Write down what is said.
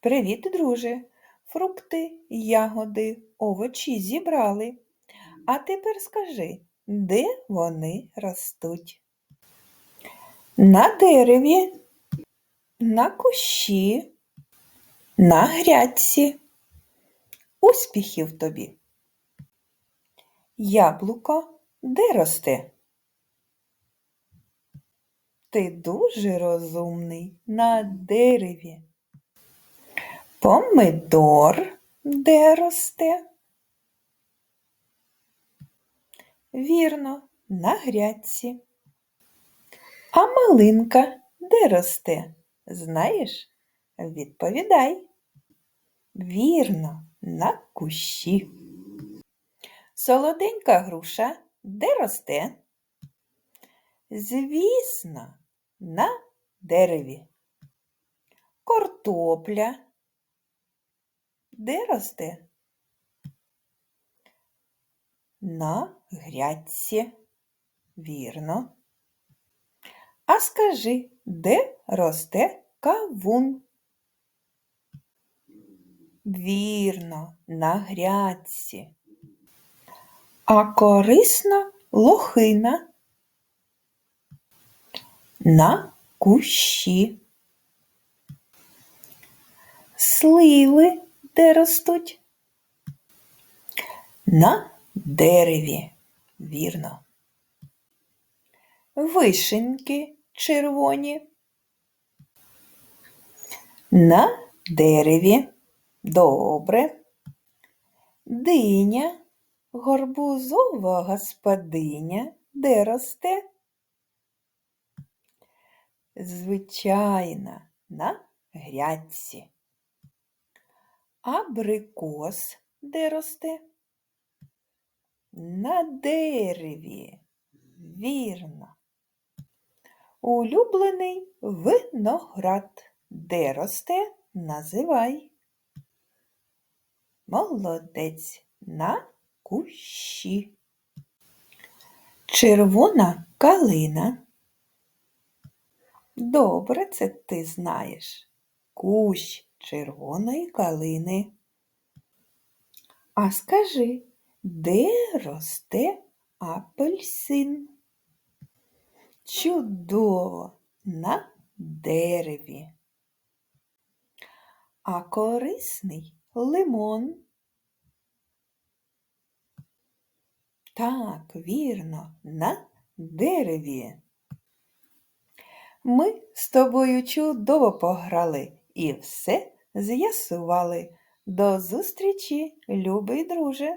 Привіт, друже! Фрукти, ягоди, овочі зібрали. А тепер скажи, де вони ростуть? На дереві, на кущі, на грядці. Успіхів тобі! Яблуко де росте? Ти дуже розумний на дереві. Помидор де росте? Вірно, на грядці. А малинка де росте? Знаєш? Відповідай. Вірно, на кущі. Солоденька груша де росте? Звісно, на дереві. Картопля де росте? На грядці. Вірно. А скажи, де росте кавун? Вірно, на грядці. А корисна лохина на кущі. Сливи де ростуть? На дереві. Вірно. Вишеньки червоні. На дереві. Добре. Диня, горбузова господиня, де росте? Звичайно, на грядці. Абрикос де росте? На дереві. Вірно. Улюблений виноград. Де росте? Називай. Молодець на кущі. Червона калина. Добре це ти знаєш. Кущ червоної калини. А скажи, де росте апельсин? Чудово на дереві. А корисний лимон. Так, вірно, на дереві. Ми з тобою чудово пограли і все з'ясували. До зустрічі, любий друже!